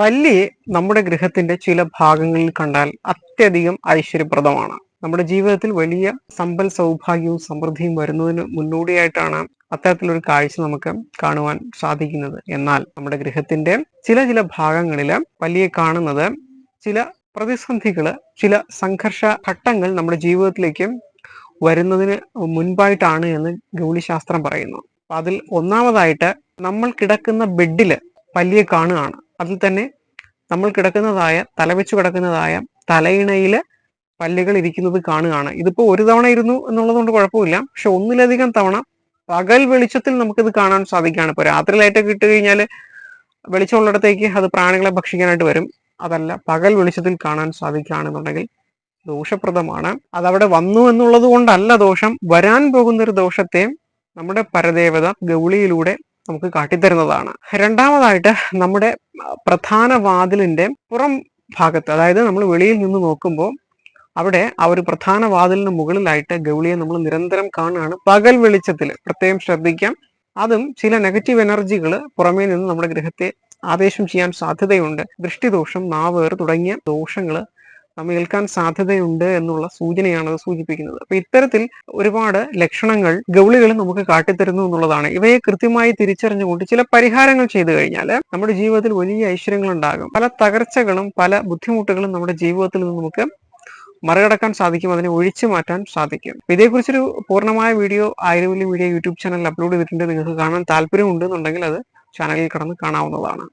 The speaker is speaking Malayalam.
പല്ലി നമ്മുടെ ഗൃഹത്തിന്റെ ചില ഭാഗങ്ങളിൽ കണ്ടാൽ അത്യധികം ഐശ്വര്യപ്രദമാണ്. നമ്മുടെ ജീവിതത്തിൽ വലിയ സമ്പൽ സൗഭാഗ്യവും സമൃദ്ധിയും വരുന്നതിന് മുന്നോടിയായിട്ടാണ് അത്തരത്തിലൊരു കാഴ്ച നമുക്ക് കാണുവാൻ സാധിക്കുന്നത്. എന്നാൽ നമ്മുടെ ഗൃഹത്തിന്റെ ചില ചില ഭാഗങ്ങളിൽ പല്ലിയെ കാണുന്നത് ചില പ്രതിസന്ധികൾ ചില സംഘർഷ ഘട്ടങ്ങൾ നമ്മുടെ ജീവിതത്തിലേക്ക് വരുന്നതിന് മുൻപായിട്ടാണ് എന്ന് ഗൗളിശാസ്ത്രം പറയുന്നു. അതിൽ ഒന്നാമതായിട്ട് നമ്മൾ കിടക്കുന്ന ബെഡിൽ പല്ലിയെ കാണുകയാണ്. അതിൽ തന്നെ നമ്മൾ കിടക്കുന്നതായ തലവെച്ച് കിടക്കുന്നതായ തലയിണയിൽ പല്ലുകൾ ഇരിക്കുന്നത് കാണുകയാണ്. ഇതിപ്പോ ഒരു തവണ ഇരുന്നു എന്നുള്ളത് കൊണ്ട് കുഴപ്പമില്ല. പക്ഷെ ഒന്നിലധികം തവണ പകൽ വെളിച്ചത്തിൽ നമുക്കിത് കാണാൻ സാധിക്കുകയാണ്. ഇപ്പൊ രാത്രി ലൈറ്റൊക്കെ ഇട്ട് കഴിഞ്ഞാൽ വെളിച്ചമുള്ളിടത്തേക്ക് അത് പ്രാണികളെ ഭക്ഷിക്കാനായിട്ട് വരും. അതല്ല പകൽ വെളിച്ചത്തിൽ കാണാൻ സാധിക്കുകയാണെന്നുണ്ടെങ്കിൽ ദോഷപ്രദമാണ്. അതവിടെ വന്നു എന്നുള്ളത് കൊണ്ടല്ല ദോഷം. വരാൻ പോകുന്ന ഒരു ദോഷത്തെ നമ്മുടെ പരദേവത ഗൗളിയിലൂടെ നമുക്ക് കാട്ടിത്തരുന്നതാണ്. രണ്ടാമതായിട്ട് നമ്മുടെ പ്രധാന വാതിലിന്റെ പുറം ഭാഗത്ത് അതായത് നമ്മൾ വെളിയിൽ നിന്ന് നോക്കുമ്പോൾ അവിടെ ആ ഒരു പ്രധാന വാതിലിന് മുകളിലായിട്ട് ഗൗളിയെ നമ്മൾ നിരന്തരം കാണുകയാണ്. പകൽ വെളിച്ചത്തിൽ പ്രത്യേകം ശ്രദ്ധിക്കാം. അതും ചില നെഗറ്റീവ് എനർജികൾ പുറമേ നിന്ന് നമ്മുടെ ഗ്രഹത്തെ ആദേശം ചെയ്യാൻ സാധ്യതയുണ്ട്. ദൃഷ്ടിദോഷം നാവേർ തുടങ്ങിയ ദോഷങ്ങൾ ഏൽക്കാൻ സാധ്യതയുണ്ട് എന്നുള്ള സൂചനയാണ് അത് സൂചിപ്പിക്കുന്നത്. അപ്പൊ ഇത്തരത്തിൽ ഒരുപാട് ലക്ഷണങ്ങൾ ഗൗളികൾ നമുക്ക് കാട്ടിത്തരുന്നു എന്നുള്ളതാണ്. ഇവയെ കൃത്യമായി തിരിച്ചറിഞ്ഞുകൊണ്ട് ചില പരിഹാരങ്ങൾ ചെയ്തു കഴിഞ്ഞാൽ നമ്മുടെ ജീവിതത്തിൽ വലിയ ഐശ്വര്യങ്ങൾ ഉണ്ടാകും പല തകർച്ചകളും പല ബുദ്ധിമുട്ടുകളും നമ്മുടെ ജീവിതത്തിൽ നിന്ന് നമുക്ക് മറികടക്കാൻ സാധിക്കും. അതിനെ ഒഴിച്ചു മാറ്റാൻ സാധിക്കും. ഇതേക്കുറിച്ചൊരു പൂർണമായ വീഡിയോ ആയുർവേദ വീഡിയോ യൂട്യൂബ് ചാനലിൽ അപ്ലോഡ് ചെയ്തിട്ടുണ്ട്. നിങ്ങൾക്ക് കാണാൻ താല്പര്യമുണ്ട് എന്നുണ്ടെങ്കിൽ അത് ചാനലിൽ കടന്ന് കാണാവുന്നതാണ്.